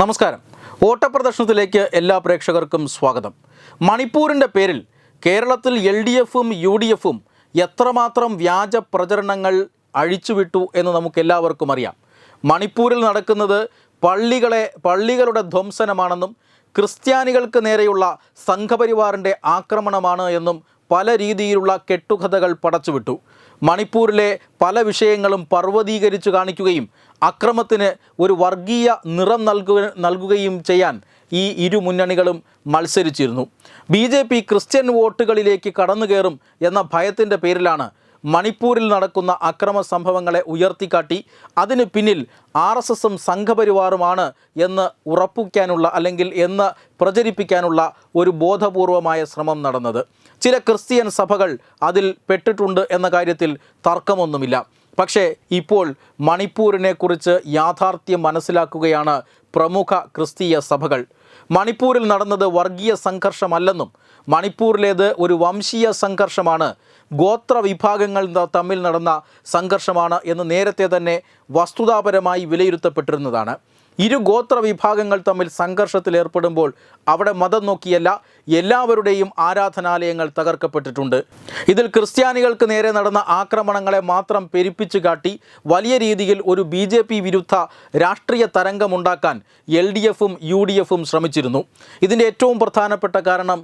നമസ്കാരം. ഓട്ടപ്രദർശനത്തിലേക്ക് എല്ലാ പ്രേക്ഷകർക്കും സ്വാഗതം. മണിപ്പൂരിന്റെ പേരിൽ കേരളത്തിൽ എൽ ഡി എഫും യു ഡി എഫും എത്രമാത്രം വ്യാജ പ്രചരണങ്ങൾ അഴിച്ചുവിട്ടു എന്ന് നമുക്ക് എല്ലാവർക്കും അറിയാം. മണിപ്പൂരിൽ നടക്കുന്നത് പള്ളികളെ പള്ളികളുടെ ധ്വംസനമാണെന്നും ക്രിസ്ത്യാനികൾക്ക് നേരെയുള്ള സംഘപരിവാറിന്റെ ആക്രമണമാണ് എന്നും പല രീതിയിലുള്ള കെട്ടുകഥകൾ പടച്ചുവിട്ടു. മണിപ്പൂരിലെ പല വിഷയങ്ങളും പർവതീകരിച്ചു കാണിക്കുകയും അക്രമത്തിന് ഒരു വർഗീയ നിറം നൽകുക നൽകുകയും ചെയ്യാൻ ഈ ഇരു മുന്നണികളും മത്സരിച്ചിരുന്നു. ബി ക്രിസ്ത്യൻ വോട്ടുകളിലേക്ക് കടന്നു കയറും എന്ന ഭയത്തിന്റെ പേരിലാണ് മണിപ്പൂരിൽ നടക്കുന്ന അക്രമ സംഭവങ്ങളെ ഉയർത്തിക്കാട്ടി അതിന് പിന്നിൽ ആർ എസ് എസും സംഘപരിവാറുമാണ് എന്ന് ഉറപ്പിക്കാനുള്ള അല്ലെങ്കിൽ എന്ന് പ്രചരിപ്പിക്കാനുള്ള ഒരു ബോധപൂർവമായ ശ്രമം നടന്നത്. ചില ക്രിസ്ത്യൻ സഭകൾ അതിൽ പെട്ടിട്ടുണ്ട് എന്ന കാര്യത്തിൽ തർക്കമൊന്നുമില്ല. പക്ഷേ ഇപ്പോൾ മണിപ്പൂരിനെക്കുറിച്ച് യാഥാർത്ഥ്യം മനസ്സിലാക്കുകയാണ് പ്രമുഖ ക്രിസ്തീയ സഭകൾ. മണിപ്പൂരിൽ നടന്നത് വർഗീയ സംഘർഷമല്ലെന്നും മണിപ്പൂരിലേത് ഒരു വംശീയ സംഘർഷമാണ് ഗോത്ര വിഭാഗങ്ങൾ തമ്മിൽ നടന്ന സംഘർഷമാണ് എന്ന് നേരത്തെ തന്നെ വസ്തുതാപരമായി വിലയിരുത്തപ്പെട്ടിരുന്നതാണ്. ഇരു ഗോത്ര വിഭാഗങ്ങൾ തമ്മിൽ സംഘർഷത്തിൽ ഏർപ്പെടുമ്പോൾ അവിടെ മതം നോക്കിയല്ല എല്ലാവരുടെയും ആരാധനാലയങ്ങൾ തകർക്കപ്പെട്ടിട്ടുണ്ട്. ഇതിൽ ക്രിസ്ത്യാനികൾക്ക് നേരെ നടന്ന ആക്രമണങ്ങളെ മാത്രം പെരുപ്പിച്ചു കാട്ടി വലിയ രീതിയിൽ ഒരു ബി ജെ പി വിരുദ്ധ രാഷ്ട്രീയ തരംഗമുണ്ടാക്കാൻ എൽ ഡി എഫും യു ഡി എഫും ശ്രമിച്ചിരുന്നു. ഇതിന്റെ ഏറ്റവും പ്രധാനപ്പെട്ട കാരണം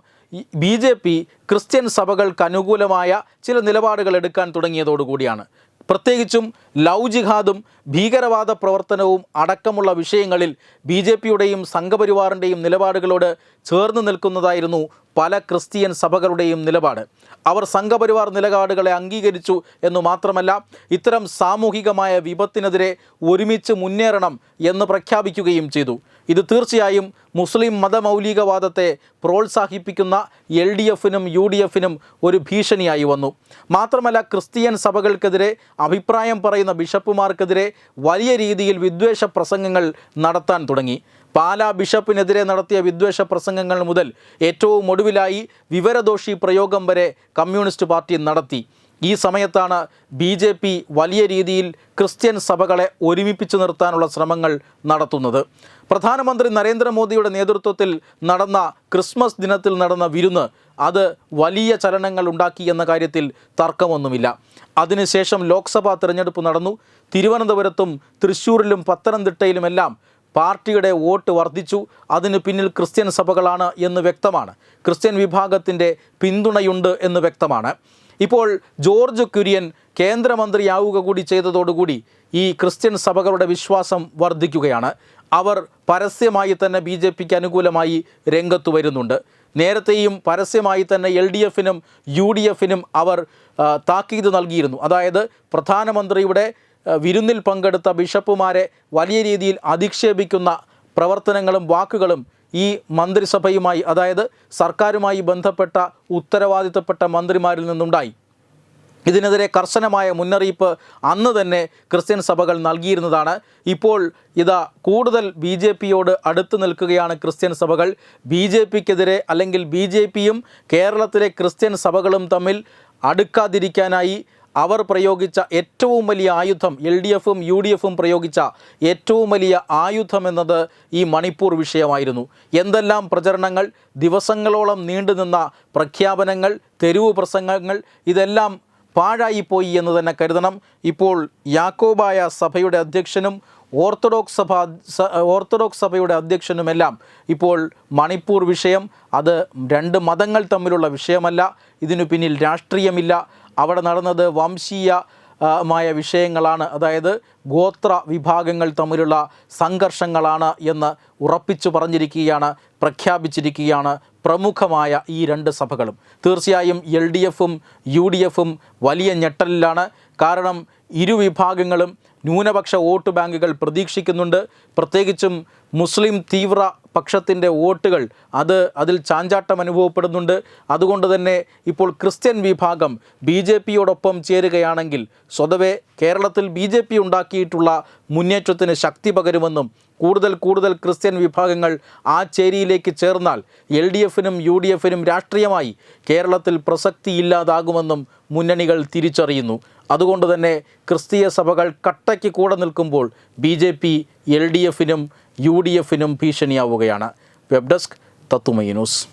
ബി ജെ പി ക്രിസ്ത്യൻ സഭകൾക്ക് അനുകൂലമായ ചില നിലപാടുകൾ എടുക്കാൻ തുടങ്ങിയതോടുകൂടിയാണ്. പ്രത്യേകിച്ചും ലവ് ജിഹാദും ഭീകരവാദ പ്രവർത്തനവും അടക്കമുള്ള വിഷയങ്ങളിൽ ബി ജെ പിയുടെയും സംഘപരിവാറിന്റെയും നിലപാടുകളോട് ചേർന്ന് നിൽക്കുന്നതായിരുന്നു പല ക്രിസ്ത്യൻ സഭകളുടെയും നിലപാട്. അവർ സംഘപരിവാർ നിലപാടുകളെ അംഗീകരിച്ചു എന്നു മാത്രമല്ല ഇത്തരം സാമൂഹികമായ വിപത്തിനെതിരെ ഒരുമിച്ച് മുന്നേറണം എന്ന് പ്രഖ്യാപിക്കുകയും ചെയ്തു. ഇത് തീർച്ചയായും മുസ്ലിം മതമൗലികവാദത്തെ പ്രോത്സാഹിപ്പിക്കുന്ന എൽ ഡി എഫിനും യു ഡി എഫിനും ഒരു ഭീഷണിയായി വന്നു. മാത്രമല്ല ക്രിസ്ത്യൻ സഭകൾക്കെതിരെ അഭിപ്രായം പറയുന്ന ബിഷപ്പുമാർക്കെതിരെ വലിയ രീതിയിൽ വിദ്വേഷ പ്രസംഗങ്ങൾ നടത്താൻ തുടങ്ങി. പാലാ ബിഷപ്പിനെതിരെ നടത്തിയ വിദ്വേഷ പ്രസംഗങ്ങൾ മുതൽ ഏറ്റവും ഒടുവിലായി വിവരദോഷി പ്രയോഗം വരെ കമ്മ്യൂണിസ്റ്റ് പാർട്ടി നടത്തി. ഈ സമയത്താണ് ബി ജെ പി വലിയ രീതിയിൽ ക്രിസ്ത്യൻ സഭകളെ ഒരുമിപ്പിച്ചു നിർത്താനുള്ള ശ്രമങ്ങൾ നടത്തുന്നത്. പ്രധാനമന്ത്രി നരേന്ദ്രമോദിയുടെ നേതൃത്വത്തിൽ നടന്ന ക്രിസ്മസ് ദിനത്തിൽ നടന്ന വിരുന്ന് അത് വലിയ ചലനങ്ങൾ ഉണ്ടാക്കി എന്ന കാര്യത്തിൽ തർക്കമൊന്നുമില്ല. അതിനുശേഷം ലോക്സഭാ തിരഞ്ഞെടുപ്പ് നടന്നു. തിരുവനന്തപുരത്തും തൃശ്ശൂരിലും പത്തനംതിട്ടയിലുമെല്ലാം പാർട്ടിയുടെ വോട്ട് വർദ്ധിച്ചു അതിന് പിന്നിൽ ക്രിസ്ത്യൻ സഭകളാണ് എന്ന് വ്യക്തമാണ്. ക്രിസ്ത്യൻ വിഭാഗത്തിന്റെ പിന്തുണയുണ്ട് എന്ന് വ്യക്തമാണ്. ഇപ്പോൾ ജോർജ് കുര്യൻ കേന്ദ്രമന്ത്രിയാവുക കൂടി ചെയ്തതോടുകൂടി ഈ ക്രിസ്ത്യൻ സഭകളുടെ വിശ്വാസം വർദ്ധിക്കുകയാണ്. അവർ പരസ്യമായി തന്നെ ബി ജെ പിക്ക് അനുകൂലമായി രംഗത്ത് വരുന്നുണ്ട്. നേരത്തെയും പരസ്യമായി തന്നെ എൽ ഡി എഫിനും യു ഡി എഫിനും അവർ താക്കീത് നൽകിയിരുന്നു. അതായത് പ്രധാനമന്ത്രിയുടെ വിരുന്നിൽ പങ്കെടുത്ത ബിഷപ്പുമാരെ വലിയ രീതിയിൽ അധിക്ഷേപിക്കുന്ന പ്രവർത്തനങ്ങളും വാക്കുകളും ഈ മന്ത്രിസഭയുമായി അതായത് സർക്കാരുമായി ബന്ധപ്പെട്ട ഉത്തരവാദിത്തപ്പെട്ട മന്ത്രിമാരിൽ നിന്നുണ്ടായി. ഇതിനെതിരെ കർശനമായ മുന്നറിയിപ്പ് അന്ന് തന്നെ ക്രിസ്ത്യൻ സഭകൾ നൽകിയിരുന്നതാണ്. ഇപ്പോൾ ഇതാ കൂടുതൽ ബി ജെ പിയോട് അടുത്ത് നിൽക്കുകയാണ് ക്രിസ്ത്യൻ സഭകൾ. ബി ജെ പിക്കെതിരെ അല്ലെങ്കിൽ ബി ജെ പിയും കേരളത്തിലെ ക്രിസ്ത്യൻ സഭകളും തമ്മിൽ അടുക്കാതിരിക്കാനായി അവർ പ്രയോഗിച്ച ഏറ്റവും വലിയ ആയുധം എൽ ഡി എഫും യു ഡി എഫും പ്രയോഗിച്ച ഏറ്റവും വലിയ ആയുധം എന്നത് ഈ മണിപ്പൂർ വിഷയമായിരുന്നു. എന്തെല്ലാം പ്രചരണങ്ങൾ ദിവസങ്ങളോളം നീണ്ടുനിന്ന പ്രഖ്യാപനങ്ങൾ തെരുവ് പ്രസംഗങ്ങൾ ഇതെല്ലാം പാഴായിപ്പോയി എന്ന് തന്നെ കരുതണം. ഇപ്പോൾ യാക്കോബായ സഭയുടെ അധ്യക്ഷനും ഓർത്തഡോക്സ് സഭ ഓർത്തഡോക്സ് സഭയുടെ അധ്യക്ഷനുമെല്ലാം ഇപ്പോൾ മണിപ്പൂർ വിഷയം അത് രണ്ട് മതങ്ങൾ തമ്മിലുള്ള വിഷയമല്ല ഇതിനു പിന്നിൽ രാഷ്ട്രീയമില്ല അവിടെ നടന്നത് വംശീയ മായ വിഷയങ്ങളാണ്. അതായത് ഗോത്ര വിഭാഗങ്ങൾ തമ്മിലുള്ള സംഘർഷങ്ങളാണ് എന്ന് ഉറപ്പിച്ചു പറഞ്ഞിരിക്കുകയാണ് പ്രഖ്യാപിച്ചിരിക്കുകയാണ് പ്രമുഖമായ ഈ രണ്ട് സഭകളും. തീർച്ചയായും എൽ ഡി എഫും യു ഡി എഫും വലിയ ഞെട്ടലിലാണ്. കാരണം ഇരുവിഭാഗങ്ങളും ന്യൂനപക്ഷ വോട്ട് ബാങ്കുകൾ പ്രതീക്ഷിക്കുന്നുണ്ട്. പ്രത്യേകിച്ചും മുസ്ലിം തീവ്ര പക്ഷത്തിന്റെ വോട്ടുകൾ അത് അതിൽ ചാഞ്ചാട്ടം അനുഭവപ്പെടുന്നുണ്ട്. അതുകൊണ്ട് തന്നെ ഇപ്പോൾ ക്രിസ്ത്യൻ വിഭാഗം ബി ജെ പിയോടൊപ്പം ചേരുകയാണെങ്കിൽ സ്വതവേ കേരളത്തിൽ ബി ജെ പി ഉണ്ടാക്കിയിട്ടുള്ള മുന്നേറ്റത്തിന് ശക്തി പകരുമെന്നും കൂടുതൽ കൂടുതൽ ക്രിസ്ത്യൻ വിഭാഗങ്ങൾ ആ ചേരിയിലേക്ക് ചേർന്നാൽ എൽ ഡി എഫിനും യു ഡി എഫിനും രാഷ്ട്രീയമായി കേരളത്തിൽ പ്രസക്തിയില്ലാതാകുമെന്നും മുന്നണികൾ തിരിച്ചറിയുന്നു. അതുകൊണ്ട് തന്നെ ക്രിസ്തീയ സഭകൾ കട്ടയ്ക്ക് കൂടെ നിൽക്കുമ്പോൾ ബി എൽ ഡി എഫിനും യു ഡി എഫിനും ഭീഷണിയാവുകയാണ്. Web desk Tatwamayi news.